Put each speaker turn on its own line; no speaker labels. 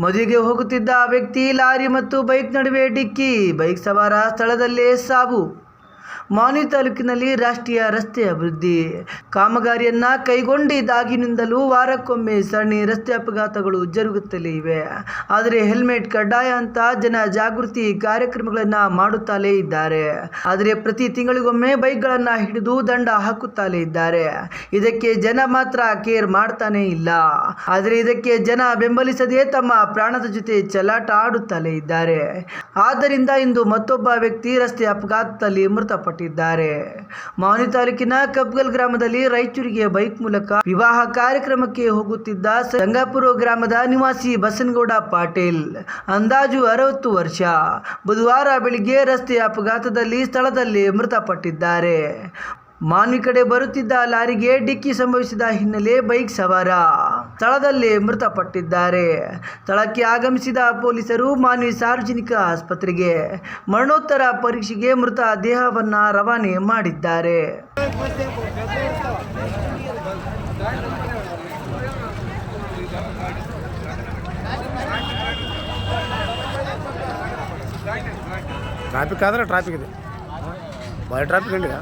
ಮದುವೆಗೆ ಹೋಗುತ್ತಿದ್ದ ವ್ಯಕ್ತಿ ಲಾರಿ ಮತ್ತು ಬೈಕ್ ನಡುವೆ ಡಿಕ್ಕಿ. ಬೈಕ್ ಸವಾರ ಸ್ಥಳದಲ್ಲೇ ಸಾವು. ಮಾನ್ವಿ ತಾಲೂಕಿನಲ್ಲಿ ರಾಷ್ಟ್ರೀಯ ರಸ್ತೆ ಅಭಿವೃದ್ಧಿ ಕಾಮಗಾರಿಯನ್ನ ಕೈಗೊಂಡಿದ್ದಾಗಿನಿಂದಲೂ ವಾರಕ್ಕೊಮ್ಮೆ ಸರಣಿ ರಸ್ತೆ ಅಪಘಾತಗಳು ಜರುಗುತ್ತಲೇ ಇವೆ. ಆದರೆ ಹೆಲ್ಮೆಟ್ ಕಡ್ಡಾಯ ಅಂತ ಜನ ಜಾಗೃತಿ ಕಾರ್ಯಕ್ರಮಗಳನ್ನು ಮಾಡುತ್ತಲೇ ಇದ್ದಾರೆ. ಆದರೆ ಪ್ರತಿ ತಿಂಗಳಿಗೊಮ್ಮೆ ಬೈಕ್ಗಳನ್ನು ಹಿಡಿದು ದಂಡ ಹಾಕುತ್ತಲೇ ಇದ್ದಾರೆ. ಇದಕ್ಕೆ ಜನ ಮಾತ್ರ ಕೇರ್ ಮಾಡ್ತಾನೆ ಇಲ್ಲ. ಆದರೆ ಇದಕ್ಕೆ ಜನ ಬೆಂಬಲಿಸದೇ ತಮ್ಮ ಪ್ರಾಣದ ಜೊತೆ ಚಲಾಟ ಆಡುತ್ತಲೇ ಇದ್ದಾರೆ. ಆದ್ದರಿಂದ ಇಂದು ಮತ್ತೊಬ್ಬ ವ್ಯಕ್ತಿ ರಸ್ತೆ ಅಪಘಾತದಲ್ಲಿ ಮೃತಪಟ್ಟಿದ್ದಾರೆ ಮಾವನಿ ತಾಲೂಕಿನ ಕಬ್ಗಲ್ ಗ್ರಾಮದಲ್ಲಿ ರಾಯಚೂರಿಗೆ ಬೈಕ್ ಮೂಲಕ ವಿವಾಹ ಕಾರ್ಯಕ್ರಮಕ್ಕೆ ಹೋಗುತ್ತಿದ್ದ ಸಂಗಾಪುರ ಗ್ರಾಮದ ನಿವಾಸಿ ಬಸನಗೌಡ ಪಾಟೀಲ್. ಅಂದಾಜು ಅರವತ್ತು ವರ್ಷ. ಬುಧವಾರ ಬೆಳಿಗ್ಗೆ ರಸ್ತೆ ಅಪಘಾತದಲ್ಲಿ ಸ್ಥಳದಲ್ಲಿ ಮೃತಪಟ್ಟಿದ್ದಾರೆ. ಮಾನ್ವಿ ಕಡೆ ಬರುತ್ತಿದ್ದ ಲಾರಿಗೆ ಡಿಕ್ಕಿ ಸಂಭವಿಸಿದ ಹಿನ್ನೆಲೆ ಬೈಕ್ ಸವಾರ. ಸ್ಥಳದಲ್ಲೇ ಮೃತಪಟ್ಟಿದ್ದಾರೆ. ಸ್ಥಳಕ್ಕೆ ಆಗಮಿಸಿದ ಪೊಲೀಸರು ಮಾನ್ವಿ ಸಾರ್ವಜನಿಕ ಆಸ್ಪತ್ರೆಗೆ ಮರಣೋತ್ತರ ಪರೀಕ್ಷೆಗೆ ಮೃತ ದೇಹವನ್ನು ರವಾನೆ ಮಾಡಿದ್ದಾರೆ.
ಟ್ರಾಫಿಕ್ ಆದರೆ ಟ್ರಾಫಿಕ್ ಇದೆ. ಭಾಳ ಟ್ರಾಫಿಕ್ ಈಗ